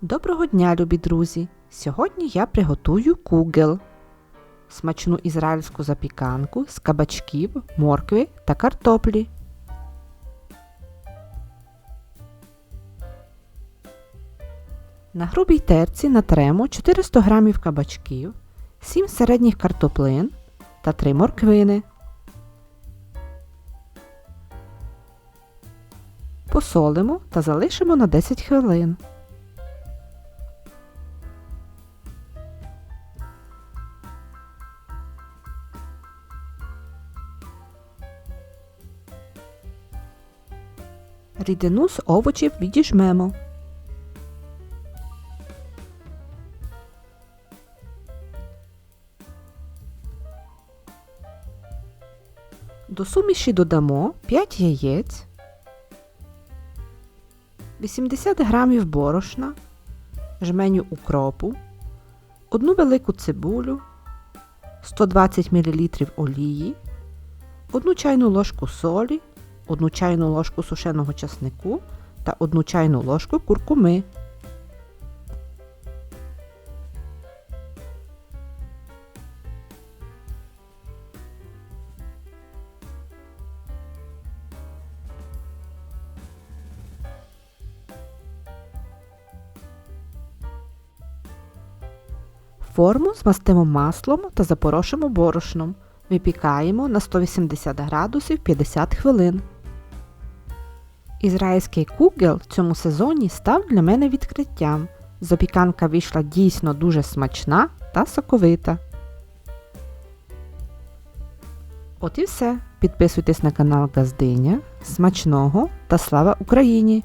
Доброго дня, любі друзі! Сьогодні я приготую кугел – смачну ізраїльську запіканку з кабачків, моркви та картоплі. На грубій терці натремо 400 г кабачків, 7 середніх картоплин та 3 морквини. Посолимо та залишимо на 10 хвилин. Рідину з овочів відіжмемо. До суміші додамо 5 яєць, 80 грамів борошна, жменю укропу, одну велику цибулю, 120 мл олії, одну чайну ложку солі, одну чайну ложку сушеного часнику та одну чайну ложку куркуми. Форму змастимо маслом та запорошимо борошном. Випікаємо на 180 градусів 50 хвилин. Ізраїльський кугел в цьому сезоні став для мене відкриттям. Запіканка вийшла дійсно дуже смачна та соковита. От і все. Підписуйтесь на канал Газдиня. Смачного та слава Україні!